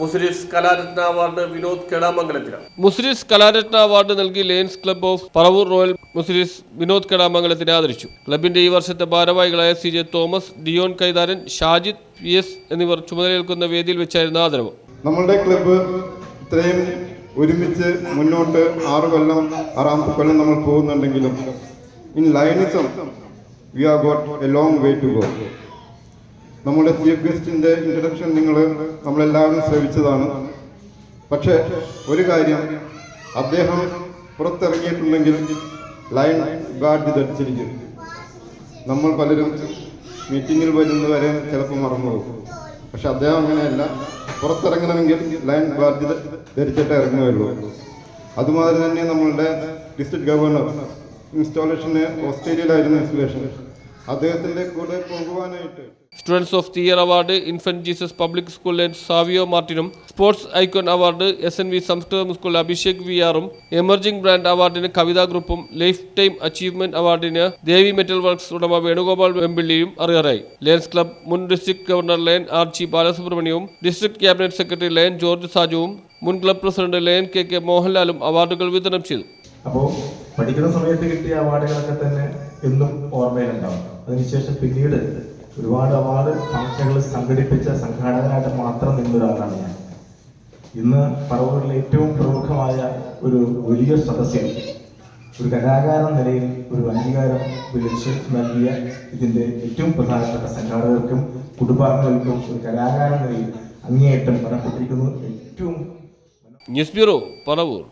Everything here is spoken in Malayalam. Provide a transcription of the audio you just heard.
മുസ്ലിസ് കലാരത്ന അവാർഡ് വിനോദ് കെടാമംഗലത്തിന് മുസ്ലിസ് കലാരത്ന അവാർഡ് നൽകി lions club of Paravur royal മുസ്ലിസ് Vinod കെടാമംഗലത്തിനെ ആദരിച്ചു. ക്ലബിന്റെ ഈ വർഷത്തെ ഭാരവാഹികളായ C J Thomas Dion Kaitharan Shajid V S എന്നിവർ ചുമതലയേൽക്കുന്ന വേദിയിൽ വെച്ചായിരുന്നു ആദരവ്. നമ്മളുടെ ക്ലബ്ബ് ഇത്രയും ഒരുമിച്ച് മുന്നോട്ട് ആറ് കൊല്ലം ആറാമത്തെ കൊല്ലം നമ്മൾ പോകുന്നുണ്ടെങ്കിലും in lionism we are got a long way to go നമ്മുടെ ചീഫ് ഗസ്റ്റിന്റെ ഇൻട്രഡക്ഷൻ നിങ്ങൾ നമ്മളെല്ലാവരും ശ്രവിച്ചതാണ്. പക്ഷേ ഒരു കാര്യം അദ്ദേഹം പുറത്തിറങ്ങിയിട്ടുണ്ടെങ്കിൽ ലൈൻ ഗാർഡ് ധരിച്ചിരിക്കും. നമ്മൾ പലരും മീറ്റിങ്ങിൽ വരുന്നവരെ ചിലപ്പോൾ മറന്നുപോകും പക്ഷെ അദ്ദേഹം അങ്ങനെയല്ല. പുറത്തിറങ്ങണമെങ്കിൽ ലൈൻ ഗാർഡ് ധരിച്ചിട്ടേ ഇറങ്ങുകയുള്ളൂ. അതുമാതിരി തന്നെ നമ്മളുടെ ഡിസ്ട്രിക്ട് ഗവർണർ ഇൻസ്റ്റാളേഷന് ഓസ്ട്രേലിയയിലായിരുന്നു ഇൻസ്റ്റലേഷൻ അദ്ദേഹത്തിന്റെ കൂടെ പോകുവാനായിട്ട്. Students of the year award infant Jesus public school and Savio മാർട്ടിനും sports icon award S N V Samskritham school Abhishek V ആറും എമർജിംഗ് ബ്രാൻഡ് അവാർഡിന് കവിതാ ഗ്രൂപ്പും. ലൈഫ് ടൈം അച്ചീവ്മെന്റ് അവാർഡിന് ദേവി മെറ്റൽ വർക്ക്സ് ഉടമ വേണുഗോപാൽ വെമ്പിള്ളിയും അറിയാറായി. ലയൻസ് ക്ലബ് മുൻ district governor lion R G ബാലസുബ്രഹ്മണ്യവും district cabinet secretary lion George സാജുവും മുൻ club president lion K K മോഹൻലാലും അവാർഡുകൾ വിതരണം ചെയ്തു. അപ്പോൾ പഠിക്കുന്ന സമയത്ത് കിട്ടിയ അവാർഡുകളൊക്കെ തന്നെ എന്നും ഓർമ്മയിലുണ്ടാവും. അതിനുശേഷം പിന്നീട് ഒരുപാട് അവാർഡ് ഫംഗ്ഷനുകൾ സംഘടിപ്പിച്ച സംഘാടകനായിട്ട് മാത്രം നിന്ന ഒരാളാണ് ഞാൻ. ഇന്ന് പറവൂരിൽ ഏറ്റവും പ്രമുഖമായ ഒരു വലിയ സദസ്സിൽ ഒരു കലാകാരൻ നിലയിൽ ഒരു അംഗീകാരം വിളിച്ച് നൽകിയ ഇതിന്റെ ഏറ്റവും പ്രധാനപ്പെട്ട സംഘാടകർക്കും കുടുംബാംഗങ്ങൾക്കും ഒരു കലാകാരൻ നിലയിൽ അങ്ങേയറ്റം കടപ്പെട്ടിരിക്കുന്നു ഏറ്റവും ന്യൂസ് ബ്യൂറോ പറവൂർ.